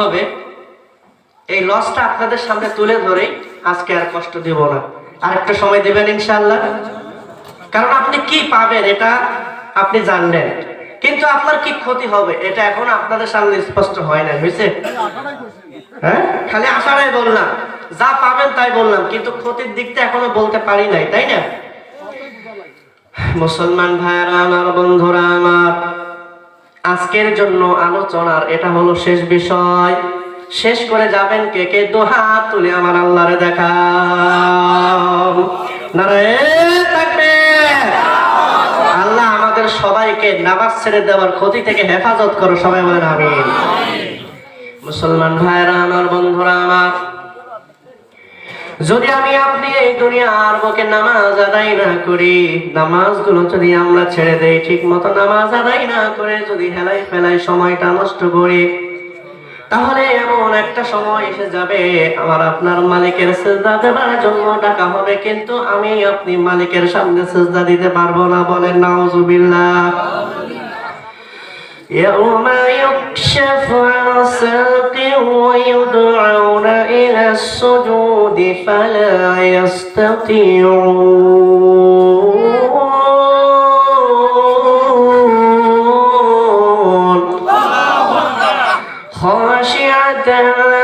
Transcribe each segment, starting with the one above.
হবে। এই লসটা আপনাদের সামনে তুলে ধরে আজকে আর কষ্ট দেব না। আর একটা সময় দেবেন ইনশাল্লাহ কারণ আপনি কি পাবেন এটা আপনি জানলেন। কিন্তু আপনার কি ক্ষতি হবে এটা এখন আপনাদের সামনে স্পষ্ট হয় না বুঝছে? হ্যাঁ? খালি আশাটাই বললাম। যা পাবেন তাই বললাম, কিন্তু ক্ষতির দিকটা এখনও বলতে পারি নাই, তাই না? মুসলমান ভাইয়েরা, আমার বন্ধুরা, আমার আজকের জন্য আলোচনার এটা হলো শেষ বিষয়। শেষ করে যাবেন কে? কে? হাত তুলে আমার আল্লাহরে দেখা আল্লাহ আমাদের সবাইকে নামাজ ছেড়ে দেওয়ার ক্ষতি থেকে হেফাজত করো, সবাই বলেন আমি মুসলমান ভাইরা আমার বন্ধুরা, আমার যদি আমি আপনি এই দুনিয়ার বুকে নামাজ আদায় না করি নামাজগুলো যদি আমরা ছেড়ে দেই ঠিক মতো নামাজ আদায় না করে যদি হেলাই ফেলাই সময়টা নষ্ট করি তাহলে এমন একটা সময় এসে যাবে আমার আপনার মালিকের সেজদা দেবার জন্য ডাকা হবে কিন্তু আমি আপনি মালিকের সামনে সেজদা দিতে পারবো না বলেন নাউজুবিল্লাহ يوم يكشف عن ساق ويدعون إلى السجود فلا يستطيعون. خاشعة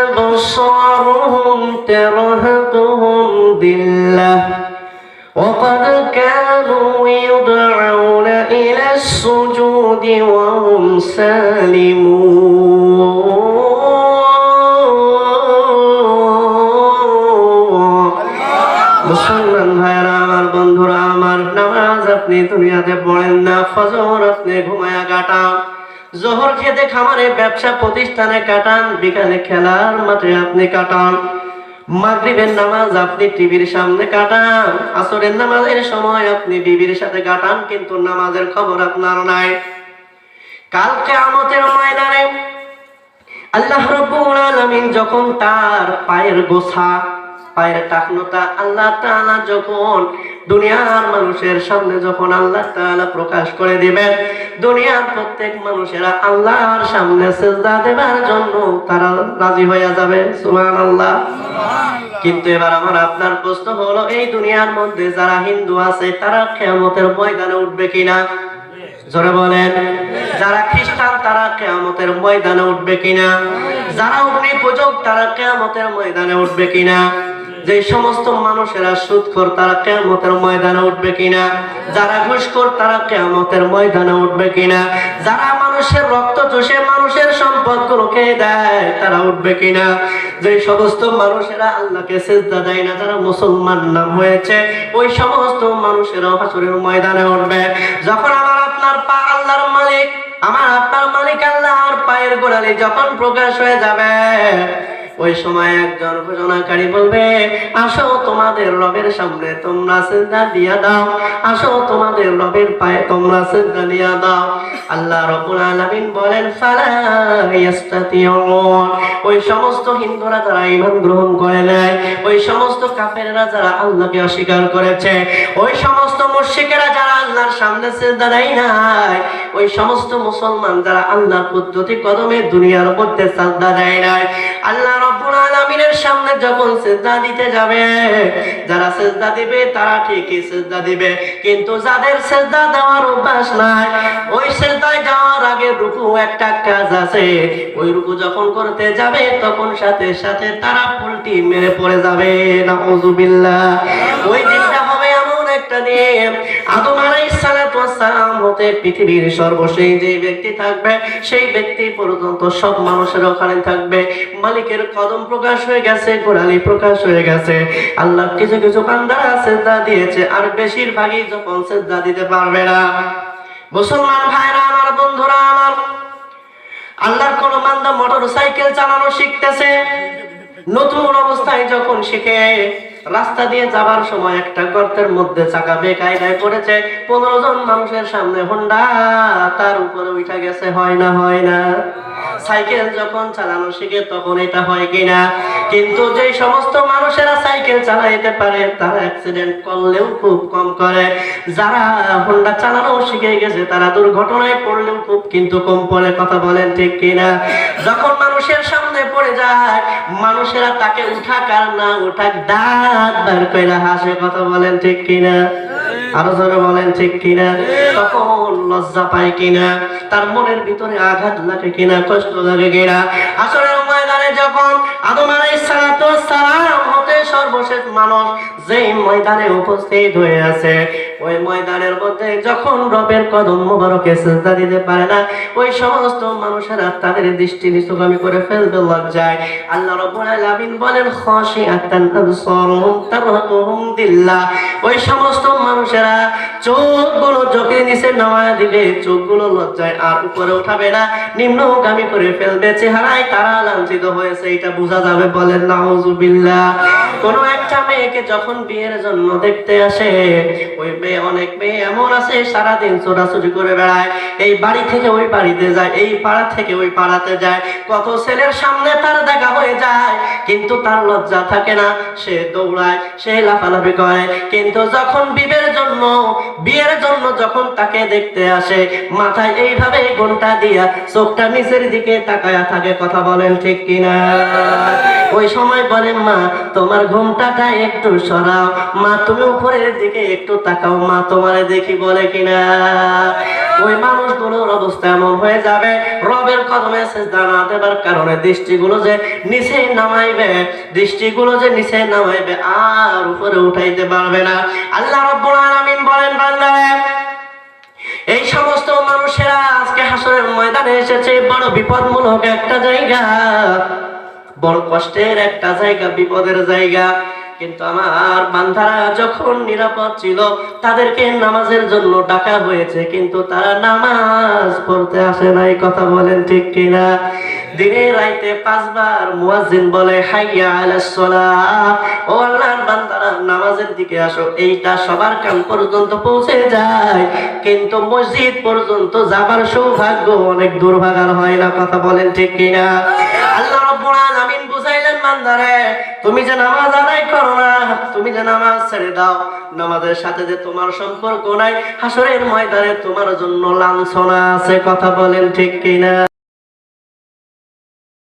أبصارهم ترهقهم ذلة وقد كانوا يدعون إلى السجود وهم سالمون. নামাজ আপনি দুনিয়াতে পড়েন না, ফজর আপনি ঘুমায়া কাটান। জোহর খেতে খামারে ব্যবসা প্রতিষ্ঠানে কাটান, বিকালে খেলার মাঠে আপনি কাটান। মাগরিবের নামাজ আপনি টিভির সামনে কাটান, আসরের নামাজের সময় আপনি বিবির সাথে কাটান, কিন্তু নামাজের খবর আপনার নাই। কালকে আমাদের ময়দানে আল্লাহ রব্বুল আলামিন যখন তার পায়ের গোছা পায়ের টাকনোটা আল্লাহ তাআলা যখন দুনিয়ার মানুষের সামনে যখন আল্লাহ তাআলা প্রকাশ করে দিবেন দুনিয়ার প্রত্যেক মানুষেরা আল্লাহর সামনে সেজদা দেবার জন্য তারা রাজি হয়ে যাবে সুবহানাল্লাহ। কিন্তু এবার আমার আপনার প্রশ্ন হলো এই দুনিয়ার মধ্যে যারা হিন্দু আছে তারা কিয়ামতের ময়দানে উঠবে কিনা? জোরে বলেন। যারা খ্রিস্টান তারা কেয়ামতের ময়দানে উঠবে কিনা? যারা অগ্নি পূজক তারা কেয়ামতের ময়দানে উঠবে কিনা? যে সমস্ত মানুষেরা সুদখোর, তারা কেয়ামতের ময়দানে উঠবে কিনা? যারা ঘুষখোর, তারা কেয়ামতের ময়দানে উঠবে কিনা? যারা মানুষের রক্ত চষে মানুষের সম্পদ গুলোকে দেয়, তারা উঠবে কিনা? যে সমস্ত মানুষেরা আল্লাহকে সেজদা দেয় না তারা মুসলমান নাম হয়েছে, ওই সমস্ত মানুষেরা হাসুরের ময়দানে উঠবে। যখন আমার আপনার পা আল্লাহর মালিক, আমার আপনার মালিক আল্লাহর পায়ের গোড়ালি যখন প্রকাশ হয়ে যাবে ওই সময় একজন ঘোষণাকারী বলবে, আসো তোমাদের রবের সামনে তোমরা সিজদা দিয়া দাও। আসো তোমাদের রবের পায়ে তোমরা সিজদা দিয়া দাও। আল্লাহ রব্বুল আলামিন বলেন ওই সমস্ত হিন্দুরা যারা ঈমান গ্রহণ করে নেয়, ওই সমস্ত কাফেররা যারা আল্লাহকে অস্বীকার করেছে, ওই সমস্ত মুশরিকেরা যারা আল্লাহর সামনে সিজদা দেয় নাই, ওই সমস্ত মুসলমান যারা আল্লাহর পদ্ধতি কদমে দুনিয়ার মধ্যে সাজদা দেয় নাই। আল্লাহ আলামিনের সামনে যখন সিজদা দিতে যাবে, যারা সিজদা দিবে তারা ঠিকই সিজদা দিবে। কিন্তু যাদের সিজদা দেওয়ার অভ্যাস নাই, ওই সিজদায় যাওয়ার আগে রুকু একটা কাজ আছে। ওই রুকু যখন করতে যাবে, তখন সাথে সাথে তারা পুলটি মেরে পড়ে যাবে। নাউজুবিল্লাহ। ওই এমন পৃথিবীর সর্বশেষ যে ব্যক্তি থাকবে, সেই ব্যক্তি পর্যন্ত সব মানুষের ওখানে থাকবে। মালিকের কদম প্রকাশ হয়ে গেছে গোড়ালি প্রকাশ হয়ে গেছে। আল্লাহ কিছু কিছু বান্দারা সেজদা দিয়েছে, আর বেশিরভাগই যখন সেজদা দিতে পারবে না। মুসলমান ভাইরা, আমার বন্ধুরা, আমার আল্লাহর কোন বান্দা মোটর সাইকেল চালানো শিখতেছে, নতুন অবস্থায় যখন শিখে রাস্তা দিয়ে যাবার সময় একটা গর্তের মধ্যে চাকা বেকায়দায় পড়েছে। পনেরো জন মানুষের সামনে হোন্ডা, তার উপরে উঠা গেছে, হয় না হয় না। সাইকেল যখন চালানো শিখে তখন এটা হয় কিনা? কিন্তু যে সমস্ত মানুষেরা সাইকেল চালাইতে পারে, তারা অ্যাক্সিডেন্ট করলেও খুব কম করে। যারা হোন্ডা চালানো শিখে গেছে, তারা দুর্ঘটনায় পড়লেও খুব কিন্তু কম পড়ে, কথা বলেন ঠিক কিনা? যখন মানুষের সামনে যায়। মানুষেরা তাকে উঠাক আর না উঠাক দাঁত বার করে হাসে, কথা বলেন ঠিক কিনা? আরও জোরে বলেন ঠিক কিনা? তখন লজ্জা পায় কিনা? তার মনের ভিতরে আঘাত লাগে কিনা? কষ্ট লাগে কিনা? আসলে ময়দানে যখন আদম সালাম হতে সর্বশেষ মানুষ যেই ময়দানে উপস্থিত হয়ে আছে ওই ময়দানের মধ্যে যখন রবের কদম মোবারকে সেজদা দিতে পারে না, ওই সমস্ত মানুষেরা তাদের দৃষ্টি নিচুগামী করে ফেলবে, লজ্জায়। আল্লাহ রাব্বুল বলেন খাশিআতান আবসারুহুম তারহাকুহুম দিল্লাহ। ওই সমস্ত মানুষেরা সারাদিন ছোটাছুটি করে বেড়ায়। এই বাড়ি থেকে ওই বাড়িতে যায়, এই পাড়া থেকে ওই পাড়াতে যায়। কত ছেলের সামনে তার দেখা হয়ে যায়, কিন্তু তার লজ্জা থাকে না। সে দৌড়ায়, সে লাফালাফি করে। কিন্তু যখন বিয়ের জন্য, বিয়ের জন্য যখন তাকে দেখতে আসে, মাথায় এইভাবে ঘণ্টা দিয়া চোখটা নিচের দিকে তাকায়া থাকে, কথা বলেন ঠিক কিনা? ওই সময় বলেন মা, তোমার ঘুমটাটা একটু সরাও। মা, তুমি উপরের দিকে একটু তাকাও। মা, তোমারে দেখি বলে কিনা? ওই মানুষগুলোর অবস্থা এমন হয়ে যাবে। রবের কদমে সেজদা না দেবার কারণে দৃষ্টিগুলো যে নিচে নামাইবে, দৃষ্টিগুলো যে নিচে নামাইবে আর উপরে উঠাইতে পারবে না। আল্লাহ রব্বুল আলামিন বলেন বান্দারে এই সমস্ত মানুষেরা আজকে হাসরের ময়দানে এসেছে। বড় বিপদমূলক একটা জায়গা। বড় কষ্টের একটা জায়গা, বিপদের জায়গা। কিন্তু আমার বান্ধারা যখন নিরাপদ ছিল, তাদেরকে নামাজের জন্য ডাকা হয়েছে, কিন্তু তারা নামাজ পড়তে আসে নাই, কথা বলেন ঠিক কিনা? দিনে রাইতে পাঁচবার বলে, হাইয়া ও আল্লাহর বান্দারা, নামাজের দিকে আসো, এইটা সবার কান পর্যন্ত পৌঁছে যায়। কিন্তু মসজিদ পর্যন্ত যাবার সৌভাগ্য অনেক দুর্ভাগার হয় না, কথা বলেন ঠিক কিনা? আল্লাহ বান্দারে তুমি যে নামাজ আদায় করো না, তুমি যে নামাজ ছেড়ে দাও, নামাজের সাথে যে তোমার সম্পর্ক নাই হাসরের ময়দানে তোমার জন্য লাঞ্ছনা আছে, কথা বলেন ঠিক কিনা?